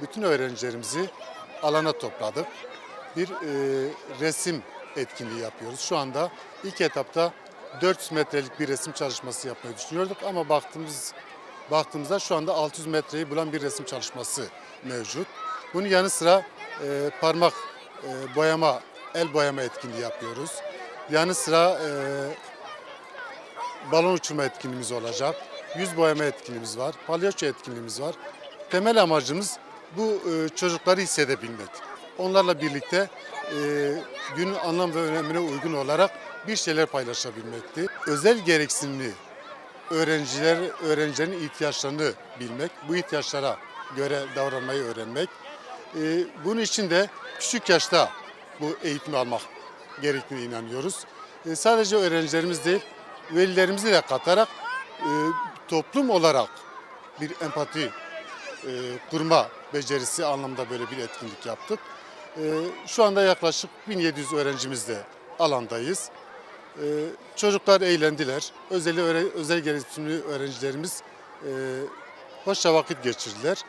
Bütün öğrencilerimizi alana topladık. Bir e, resim etkinliği yapıyoruz. Şu anda ilk etapta 400 metrelik bir resim çalışması yapmayı düşünüyorduk ama baktığımız baktığımızda şu anda 600 metreyi bulan bir resim çalışması mevcut. Bunun yanı sıra e, parmak e, boyama, el boyama etkinliği yapıyoruz. Yanı sıra e, balon uçurma etkinliğimiz olacak. Yüz boyama etkinliğimiz var. Palyaço etkinliğimiz var. Temel amacımız bu e, çocukları hissedebilmek. Onlarla birlikte e, günün anlam ve önemine uygun olarak bir şeyler paylaşabilmekti. Özel gereksinimli öğrenciler öğrencilerin ihtiyaçlarını bilmek, bu ihtiyaçlara göre davranmayı öğrenmek. E, bunun için de küçük yaşta bu eğitimi almak gerektiğine inanıyoruz. E, sadece öğrencilerimiz değil, velilerimizi de katarak e, toplum olarak bir empati e, kurma becerisi anlamda böyle bir etkinlik yaptık. E, şu anda yaklaşık 1700 öğrencimizle alandayız. E, çocuklar eğlendiler. Özel, özel gereksinimli öğrencilerimiz e, hoşça vakit geçirdiler.